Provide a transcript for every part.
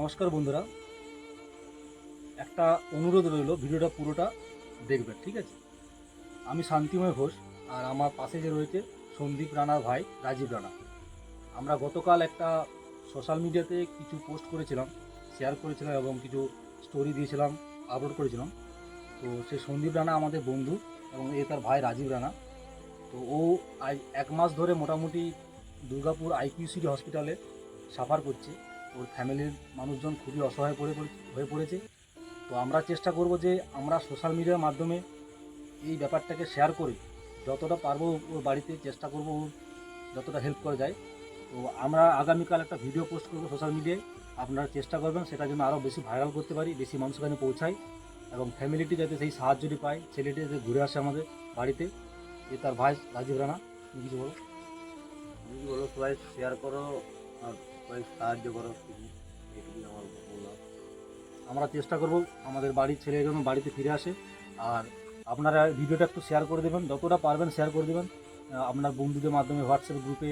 নমস্কার বন্ধুরা। একটা অনুরোধ রইল, ভিডিওটা পুরোটা দেখবেন ঠিক আছে? আমি শান্তিময় ঘোষ আর আমার পাশে যে রয়েছে সন্দীপ রানার ভাই, রাজীব রানা। আমরা গতকাল একটা সোশ্যাল মিডিয়াতে কিছু পোস্ট করেছিলাম শেয়ার করেছিলাম এবং কিছু স্টোরি দিয়েছিলাম আপলোড করেছিলাম। তো সেই সন্দীপ রানা আমাদের বন্ধু এবং এ তার ভাই রাজীব রানা। তো ও আজ এক মাস ধরে মোটামুটি দুর্গাপুর আইকিউসিটি হসপিটালে সাফার করছে। ওর ফ্যামিলির মানুষজন খুবই অসহায় পড়ে হয়ে পড়েছে। তো আমরা চেষ্টা করব যে আমরা সোশ্যাল মিডিয়ার মাধ্যমে এই ব্যাপারটাকে শেয়ার করে যতটা পারব ওর বাড়িতে চেষ্টা করব ওর যতটা হেল্প করা যায়। তো আমরা আগামীকাল একটা ভিডিও পোস্ট করব সোশ্যাল মিডিয়ায়। আপনারা চেষ্টা করবেন সেটা যেন আরও বেশি ভাইরাল করতে পারি, বেশি মানুষের কাছে পৌঁছায় এবং ফ্যামিলিটি যাতে সেই সাহায্যটি পায়, ছেলেটি যাতে ঘুরে আসে আমাদের বাড়িতে। এ তার ভাই রাজীব রানা কিছু বলো? তুমি বলো, সবাই শেয়ার করো, আর সাহায্য করো এটুকুই আমার বলা আমরা চেষ্টা করব আমাদের বাড়ির ছেলে যেন বাড়িতে ফিরে আসে। আর আপনারা ভিডিওটা একটু শেয়ার করে দেবেন, যতটা পারবেন শেয়ার করে দেবেন। আপনার বন্ধুদের মাধ্যমে হোয়াটসঅ্যাপ গ্রুপে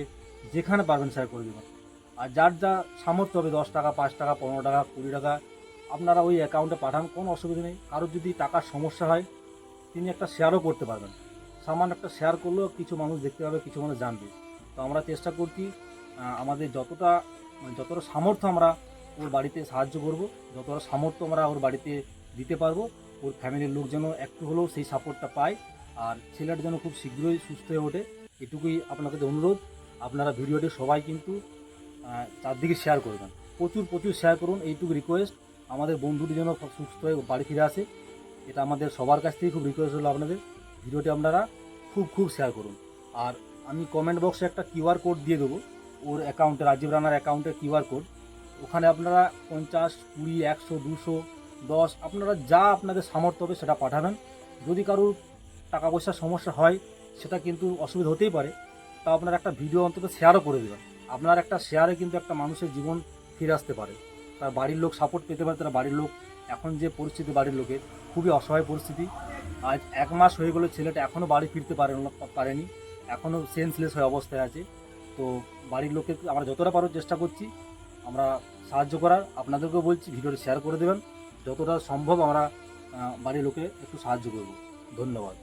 যেখানে পারবেন শেয়ার করে দেবেন। আর যার যা সামর্থ্য হবে, দশ টাকা, পাঁচ টাকা, পনেরো টাকা, কুড়ি টাকা, আপনারা ওই অ্যাকাউন্টে পাঠান, কোনো অসুবিধা নেই। কারোর যদি টাকার সমস্যা হয়, তিনি একটা শেয়ারও করতে পারবেন। সামান্য একটা শেয়ার করলেও কিছু মানুষ দেখতে পাবে, কিছু মানুষ জানবে। তো আমরা চেষ্টা করছি আমাদের যতটা যতটা সামর্থ্য আমরা ওর বাড়িতে সাহায্য করব, যতটা সামর্থ্য আমরা ওর বাড়িতে দিতে পারব, ওর ফ্যামিলির লোক যেন একটু হলেও সেই সাপোর্টটা পায় আর ছেলেটা যেন খুব শীঘ্রই সুস্থ হয়ে ওঠে, এটুকুই আপনার কাছে অনুরোধ। আপনারা ভিডিওটি সবাই কিন্তু চারদিকে শেয়ার করবেন প্রচুর প্রচুর শেয়ার করুন, এইটুকু রিকোয়েস্ট আমাদের বন্ধুটি যেন সুস্থ হয়ে বাড়ি ফিরে আসে, এটা আমাদের সবার কাছ থেকে খুব রিকোয়েস্ট হলো আপনাদের। ভিডিওটি আপনারা খুব খুব শেয়ার করুন। আর আমি কমেন্ট বক্সে একটা কিউআর কোড দিয়ে দেবো। ওর অ্যাকাউন্টে রাজীব রানার অ্যাকাউন্টে কিউআর কোড ওখানে আপনারা পঞ্চাশ, কুড়ি, একশো, দুশো, দশ, আপনারা যা আপনাদের সামর্থ্য হবে সেটা পাঠাবেন। যদি কারোর টাকা পয়সার সমস্যা হয়, সেটা কিন্তু অসুবিধা হতেই পারে। তা আপনারা একটা ভিডিও অন্তত শেয়ারও করে দেবেন। আপনার একটা শেয়ারে কিন্তু একটা মানুষের জীবন ফিরে আসতে পারে। তার বাড়ির লোক সাপোর্ট পেতে পারে, তার বাড়ির লোক। এখন যে পরিস্থিতি বাড়ির লোকের, খুবই অসহায় পরিস্থিতি। আজ এক মাস হয়ে গেলো, ছেলেটা এখনও বাড়ি ফিরতে পারে পারেনি। এখনও সেন্সলেস হয়ে অবস্থায় আছে। তো বাড়ির লোককে আমরা যতটা পারো চেষ্টা করছি, আমরা সাহায্য করার। আপনাদেরকেও বলছি, ভিডিওটি শেয়ার করে দেবেন। যতটা সম্ভব আমরা বাড়ির লোকে একটু সাহায্য করব। ধন্যবাদ।